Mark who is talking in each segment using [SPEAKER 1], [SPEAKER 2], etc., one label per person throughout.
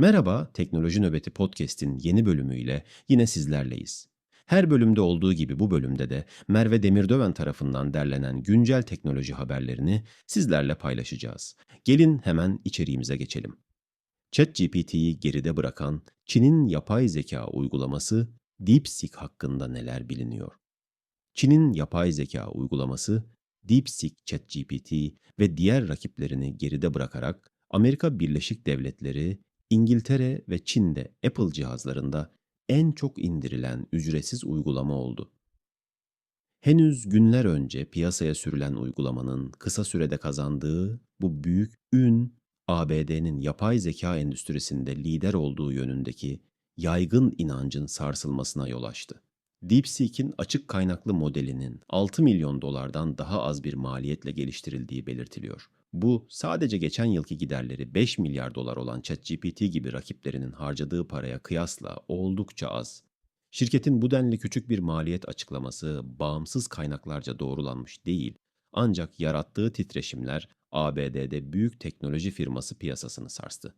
[SPEAKER 1] Merhaba, Teknoloji Nöbeti Podcast'in yeni bölümüyle yine sizlerleyiz. Her bölümde olduğu gibi bu bölümde de Merve Demirdöven tarafından derlenen güncel teknoloji haberlerini sizlerle paylaşacağız. Gelin hemen içeriğimize geçelim. ChatGPT'yi geride bırakan Çin'in yapay zeka uygulaması DeepSeek hakkında neler biliniyor? Çin'in yapay zeka uygulaması DeepSeek ChatGPT ve diğer rakiplerini geride bırakarak Amerika Birleşik Devletleri, İngiltere ve Çin'de Apple cihazlarında en çok indirilen ücretsiz uygulama oldu. Henüz günler önce piyasaya sürülen uygulamanın kısa sürede kazandığı bu büyük ün ABD'nin yapay zeka endüstrisinde lider olduğu yönündeki yaygın inancın sarsılmasına yol açtı. DeepSeek'in açık kaynaklı modelinin 6 milyon dolardan daha az bir maliyetle geliştirildiği belirtiliyor. Bu sadece geçen yılki giderleri 5 milyar dolar olan ChatGPT gibi rakiplerinin harcadığı paraya kıyasla oldukça az. Şirketin bu denli küçük bir maliyet açıklaması bağımsız kaynaklarca doğrulanmış değil, ancak yarattığı titreşimler ABD'de büyük teknoloji firması piyasasını sarstı.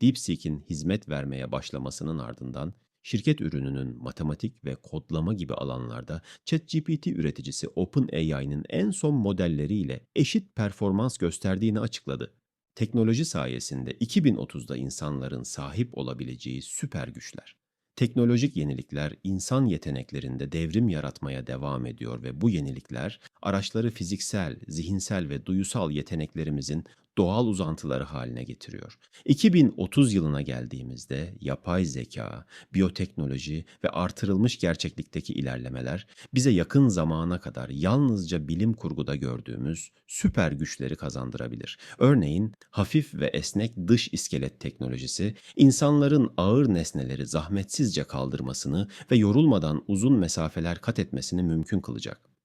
[SPEAKER 1] DeepSeek'in hizmet vermeye başlamasının ardından şirket ürününün matematik ve kodlama gibi alanlarda ChatGPT üreticisi OpenAI'nin en son modelleriyle eşit performans gösterdiğini açıkladı. Teknoloji sayesinde 2030'da insanların sahip olabileceği süper güçler. Teknolojik yenilikler insan yeteneklerinde devrim yaratmaya devam ediyor ve bu yenilikler araçları fiziksel, zihinsel ve duyusal yeteneklerimizin doğal uzantıları haline getiriyor. 2030 yılına geldiğimizde yapay zeka, biyoteknoloji ve artırılmış gerçeklikteki ilerlemeler bize yakın zamana kadar yalnızca bilim kurguda gördüğümüz süper güçleri kazandırabilir. Örneğin hafif ve esnek dış iskelet teknolojisi insanların ağır nesneleri zahmetsizce kaldırmasını ve yorulmadan uzun mesafeler kat etmesini mümkün kılacak.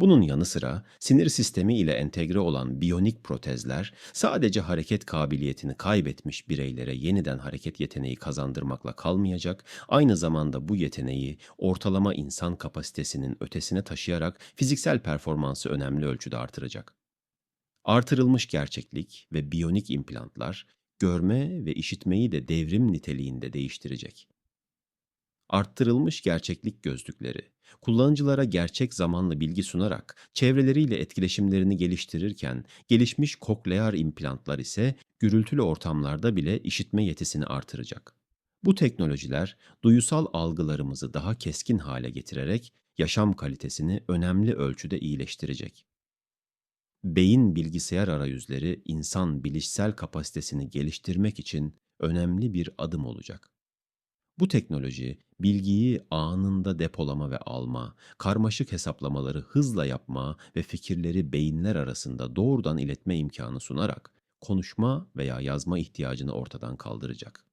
[SPEAKER 1] Bunun yanı sıra sinir sistemi ile entegre olan biyonik protezler sadece hareket kabiliyetini kaybetmiş bireylere yeniden hareket yeteneği kazandırmakla kalmayacak, aynı zamanda bu yeteneği ortalama insan kapasitesinin ötesine taşıyarak fiziksel performansı önemli ölçüde artıracak. Artırılmış gerçeklik ve biyonik implantlar görme ve işitmeyi de devrim niteliğinde değiştirecek. Arttırılmış gerçeklik gözlükleri, kullanıcılara gerçek zamanlı bilgi sunarak çevreleriyle etkileşimlerini geliştirirken, gelişmiş koklear implantlar ise gürültülü ortamlarda bile işitme yetisini artıracak. Bu teknolojiler duyusal algılarımızı daha keskin hale getirerek yaşam kalitesini önemli ölçüde iyileştirecek. Beyin bilgisayar arayüzleri insan bilişsel kapasitesini geliştirmek için önemli bir adım olacak. Bu teknoloji bilgiyi anında depolama ve alma, karmaşık hesaplamaları hızla yapma ve fikirleri beyinler arasında doğrudan iletme imkanı sunarak konuşma veya yazma ihtiyacını ortadan kaldıracak.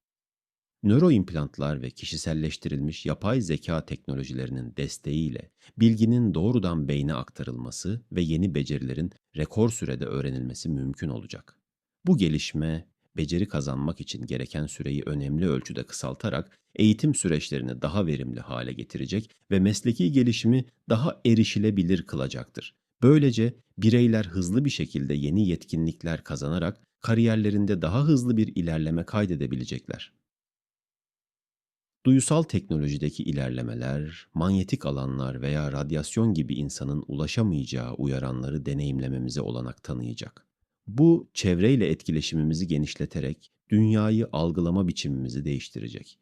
[SPEAKER 1] Nöroimplantlar ve kişiselleştirilmiş yapay zeka teknolojilerinin desteğiyle bilginin doğrudan beyne aktarılması ve yeni becerilerin rekor sürede öğrenilmesi mümkün olacak. Bu gelişme beceri kazanmak için gereken süreyi önemli ölçüde kısaltarak eğitim süreçlerini daha verimli hale getirecek ve mesleki gelişimi daha erişilebilir kılacaktır. Böylece bireyler hızlı bir şekilde yeni yetkinlikler kazanarak kariyerlerinde daha hızlı bir ilerleme kaydedebilecekler. Duyusal teknolojideki ilerlemeler, manyetik alanlar veya radyasyon gibi insanın ulaşamayacağı uyaranları deneyimlememize olanak tanıyacak. Bu çevreyle etkileşimimizi genişleterek dünyayı algılama biçimimizi değiştirecek.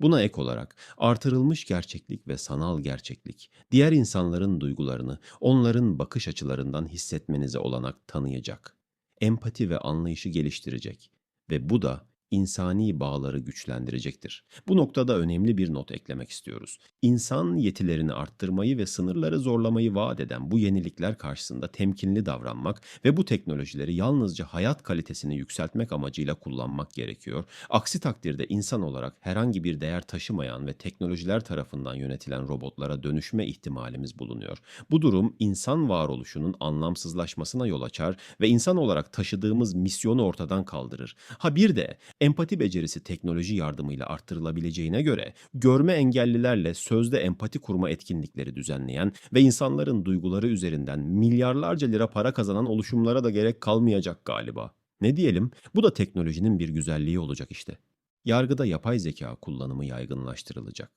[SPEAKER 1] Buna ek olarak artırılmış gerçeklik ve sanal gerçeklik, diğer insanların duygularını onların bakış açılarından hissetmenize olanak tanıyacak. Empati ve anlayışı geliştirecek ve bu da insani bağları güçlendirecektir. Bu noktada önemli bir not eklemek istiyoruz. İnsan yetilerini arttırmayı ve sınırları zorlamayı vaat eden bu yenilikler karşısında temkinli davranmak ve bu teknolojileri yalnızca hayat kalitesini yükseltmek amacıyla kullanmak gerekiyor. Aksi takdirde insan olarak herhangi bir değer taşımayan ve teknolojiler tarafından yönetilen robotlara dönüşme ihtimalimiz bulunuyor. Bu durum insan varoluşunun anlamsızlaşmasına yol açar ve insan olarak taşıdığımız misyonu ortadan kaldırır. Ha bir de empati becerisi teknoloji yardımıyla arttırılabileceğine göre görme engellilerle sözde empati kurma etkinlikleri düzenleyen ve insanların duyguları üzerinden milyarlarca lira para kazanan oluşumlara da gerek kalmayacak galiba. Ne diyelim? Bu da teknolojinin bir güzelliği olacak işte. yargıda yapay zeka kullanımı yaygınlaştırılacak.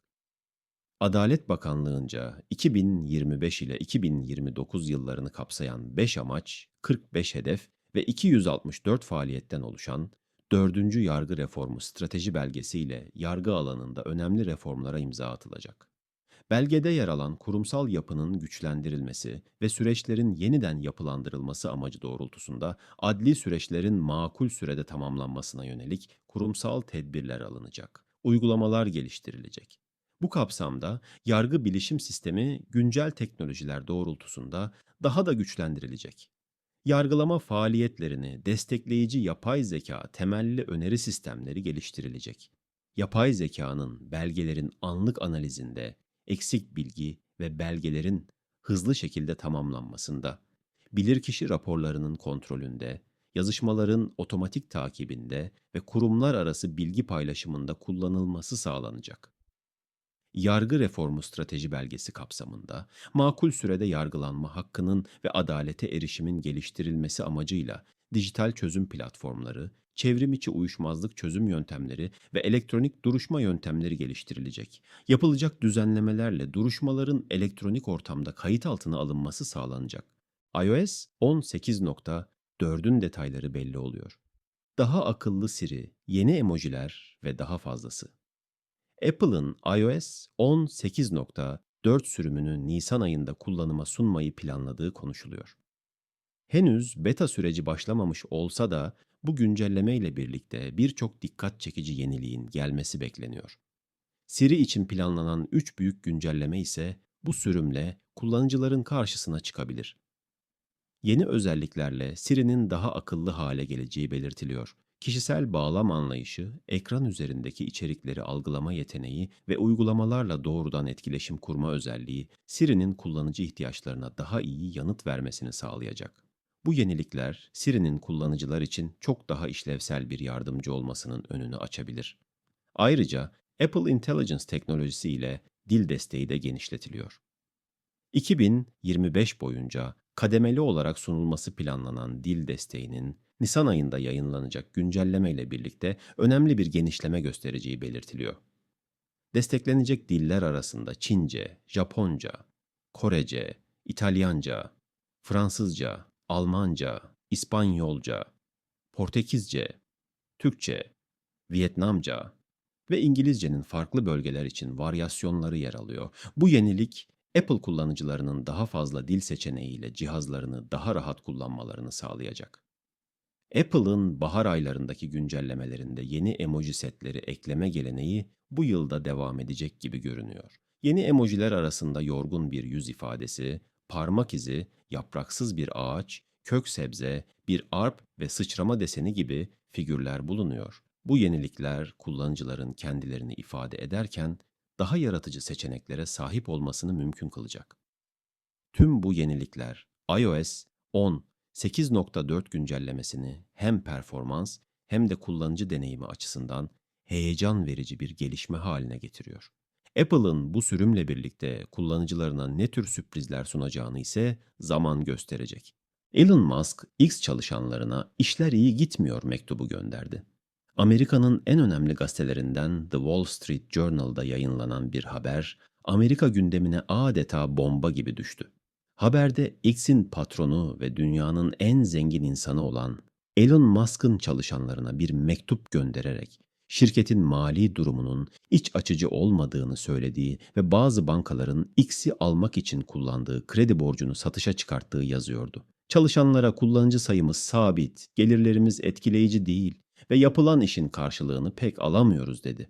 [SPEAKER 1] Adalet Bakanlığı'nca 2025 ile 2029 yıllarını kapsayan 5 amaç, 45 hedef ve 264 faaliyetten oluşan 4. Yargı Reformu Strateji Belgesi ile yargı alanında önemli reformlara imza atılacak. Belgede yer alan kurumsal yapının güçlendirilmesi ve süreçlerin yeniden yapılandırılması amacı doğrultusunda adli süreçlerin makul sürede tamamlanmasına yönelik kurumsal tedbirler alınacak, uygulamalar geliştirilecek. Bu kapsamda yargı bilişim sistemi güncel teknolojiler doğrultusunda daha da güçlendirilecek. Yargılama faaliyetlerini destekleyici yapay zeka temelli öneri sistemleri geliştirilecek. Yapay zekanın belgelerin anlık analizinde, eksik bilgi ve belgelerin hızlı şekilde tamamlanmasında, bilirkişi raporlarının kontrolünde, yazışmaların otomatik takibinde ve kurumlar arası bilgi paylaşımında kullanılması sağlanacak yargı reformu strateji belgesi kapsamında makul sürede yargılanma hakkının ve adalete erişimin geliştirilmesi amacıyla dijital çözüm platformları, çevrim içi uyuşmazlık çözüm yöntemleri ve elektronik duruşma yöntemleri geliştirilecek. Yapılacak düzenlemelerle duruşmaların elektronik ortamda kayıt altına alınması sağlanacak. iOS 18.4'ün detayları belli oluyor. Daha akıllı Siri, yeni emojiler ve daha fazlası. Apple'ın iOS 18.4 sürümünü Nisan ayında kullanıma sunmayı planladığı konuşuluyor. Henüz beta süreci başlamamış olsa da bu güncelleme ile birlikte birçok dikkat çekici yeniliğin gelmesi bekleniyor. Siri için planlanan 3 büyük güncelleme ise bu sürümle kullanıcıların karşısına çıkabilir. Yeni özelliklerle Siri'nin daha akıllı hale geleceği belirtiliyor. Kişisel bağlam anlayışı, ekran üzerindeki içerikleri algılama yeteneği ve uygulamalarla doğrudan etkileşim kurma özelliği Siri'nin kullanıcı ihtiyaçlarına daha iyi yanıt vermesini sağlayacak. Bu yenilikler Siri'nin kullanıcılar için çok daha işlevsel bir yardımcı olmasının önünü açabilir. Ayrıca Apple Intelligence teknolojisi ile dil desteği de genişletiliyor. 2025 boyunca kademeli olarak sunulması planlanan dil desteğinin Nisan ayında yayınlanacak güncelleme ile birlikte önemli bir genişleme göstereceği belirtiliyor. Desteklenecek diller arasında Çince, Japonca, Korece, İtalyanca, Fransızca, Almanca, İspanyolca, Portekizce, Türkçe, Vietnamca ve İngilizcenin farklı bölgeler için varyasyonları yer alıyor. Bu yenilik Apple kullanıcılarının daha fazla dil seçeneğiyle cihazlarını daha rahat kullanmalarını sağlayacak. Apple'ın bahar aylarındaki güncellemelerinde yeni emoji setleri ekleme geleneği bu yılda devam edecek gibi görünüyor. Yeni emojiler arasında yorgun bir yüz ifadesi, parmak izi, yapraksız bir ağaç, kök sebze, bir arp ve sıçrama deseni gibi figürler bulunuyor. Bu yenilikler kullanıcıların kendilerini ifade ederken daha yaratıcı seçeneklere sahip olmasını mümkün kılacak. Tüm bu yenilikler iOS 10 8.4 güncellemesini hem performans hem de kullanıcı deneyimi açısından heyecan verici bir gelişme haline getiriyor. Apple'ın bu sürümle birlikte kullanıcılarına ne tür sürprizler sunacağını ise zaman gösterecek. Elon Musk, X çalışanlarına işler iyi gitmiyor mektubu gönderdi. Amerika'nın en önemli gazetelerinden The Wall Street Journal'da yayınlanan bir haber, Amerika gündemine adeta bomba gibi düştü. Haberde X'in patronu ve dünyanın en zengin insanı olan Elon Musk'ın çalışanlarına bir mektup göndererek şirketin mali durumunun iç açıcı olmadığını söylediği ve bazı bankaların X'i almak için kullandığı kredi borcunu satışa çıkarttığı yazıyordu. Çalışanlara kullanıcı sayımız sabit, gelirlerimiz etkileyici değil ve yapılan işin karşılığını pek alamıyoruz dedi.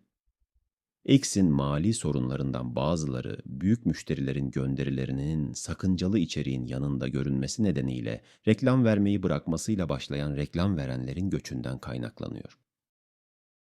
[SPEAKER 1] X'in mali sorunlarından bazıları büyük müşterilerin gönderilerinin sakıncalı içeriğin yanında görünmesi nedeniyle reklam vermeyi bırakmasıyla başlayan reklam verenlerin göçünden kaynaklanıyor.